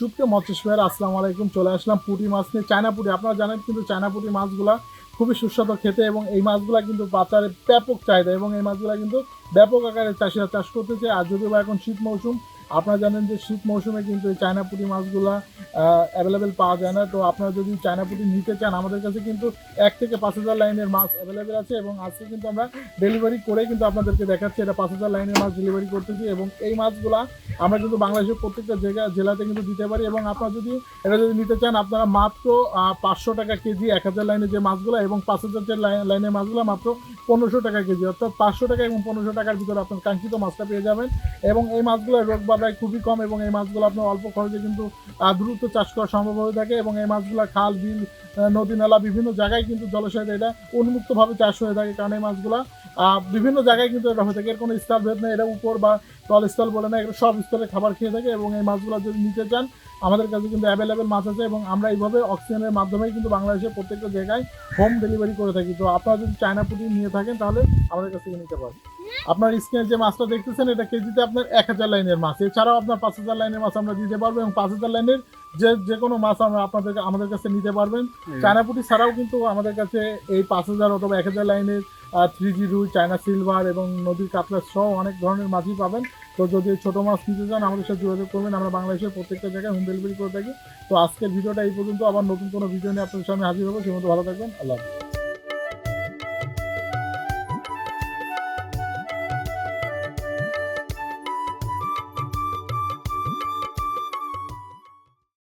সুপ্রিয় মৎস্য আসসালামু আলাইকুম। চলে আসলাম পুঁটি মাছ নিয়ে। চায়না পুঁটি আপনারা জানেন কিন্তু চায়না পুঁটি মাছগুলা খুবই সুস্বাদু খেতে এবং এই মাছগুলা কিন্তু বাজারে ব্যাপক চাহিদা এবং এই মাছগুলা কিন্তু ব্যাপক আকারে চাষিরা চাষ করতেছে। আর যদিও এখন শীত মৌসুম, আপনারা জানেন যে শীত মৌসুমে কিন্তু এই চায়না পুঁটি মাছগুলা অ্যাভেলেবেল পাওয়া যায় না। তো আপনারা যদি চায়না পুঁটি নিতে চান আমাদের কাছে কিন্তু এক থেকে পাঁচ হাজার লাইনের মাছ অ্যাভেলেবেল আছে এবং আজকে কিন্তু আমরা ডেলিভারি করে কিন্তু আপনাদেরকে দেখাচ্ছি এটা পাঁচ হাজার লাইনের মাছ ডেলিভারি করতেছি এবং এই মাছগুলা আমরা কিন্তু বাংলাদেশের প্রত্যেকটা জায়গা জেলাতে কিন্তু দিতে পারি এবং আপনারা যদি এটা যদি নিতে চান আপনারা মাত্র পাঁচশো টাকা কেজি এক হাজার লাইনের যে মাছগুলো এবং পাঁচ হাজার লাইনের মাছগুলো মাত্র পনেরোশো টাকা কেজি অর্থাৎ পাঁচশো টাকা এবং পনেরোশো টাকার ভিতরে আপনার কাঙ্ক্ষিত মাছটা পেয়ে যাবেন এবং এই মাছগুলো রোগ বাধায় খুবই কম এবং এই মাছগুলো আপনার অল্প খরচে কিন্তু আহ, দ্রুত চাষ করা সম্ভব হয়ে থাকে এবং এই মাছগুলো খাল, বিল নদী, নালা বিভিন্ন জায়গায় কিন্তু জলাশয়তে এটা উন্মুক্তভাবে চাষ হয়ে থাকে কারণ এই মাছগুলো বিভিন্ন জায়গায় কিন্তু এটা হয়ে থাকে। এর কোনো স্থল ভেদ নেই, এটা উপর বা তলস্থল বলে না এটা সব স্তরে খাবার খেয়ে থাকে এবং এই মাছগুলো যদি নিতে চান, আমাদের কাছে কিন্তু অ্যাভেলেবেল মাছ আছে এবং আমরা এইভাবে অক্সিজেনের মাধ্যমে কিন্তু বাংলাদেশের প্রত্যেকটা জায়গায় হোম ডেলিভারি করে থাকি। তো আপনারা যদি চায়না পুটি নিয়ে থাকেন, তাহলে আমাদের কাছ থেকে নিতে পারেন। আপনার স্ক্রিনে যে মাছটা দেখতেছেন এটা কেজিতে আপনার এক হাজার লাইনের মাছ। এছাড়াও আপনার পাঁচ হাজার লাইনের মাছ আমরা দিতে পারব এবং পাঁচ হাজার লাইনের যে যে কোনো মাছ আমরা আপনাদের আমাদের কাছে নিতে পারবেন। চায়না পুঁটি ছাড়াও কিন্তু আমাদের কাছে এই পাঁচ হাজার অথবা এক হাজার লাইনের থ্রি জি রুই চায়না সিলভার এবং নদীর কাতলা সহ অনেক ধরনের মাছই পাবেন। তো যদি ছোটো মাছ নিতে চান আমাদের সাথে যোগাযোগ করবেন। আমরা বাংলাদেশের প্রত্যেকটা জায়গায় হোম ডেলিভারি করে থাকি। তো আজকের ভিডিওটা এই পর্যন্ত। আবার নতুন কোনো ভিডিও নিয়ে আপনাদের সামনে হাজির হব। সে মতো ভালো থাকবেন। আল্লাহ হাফিজ।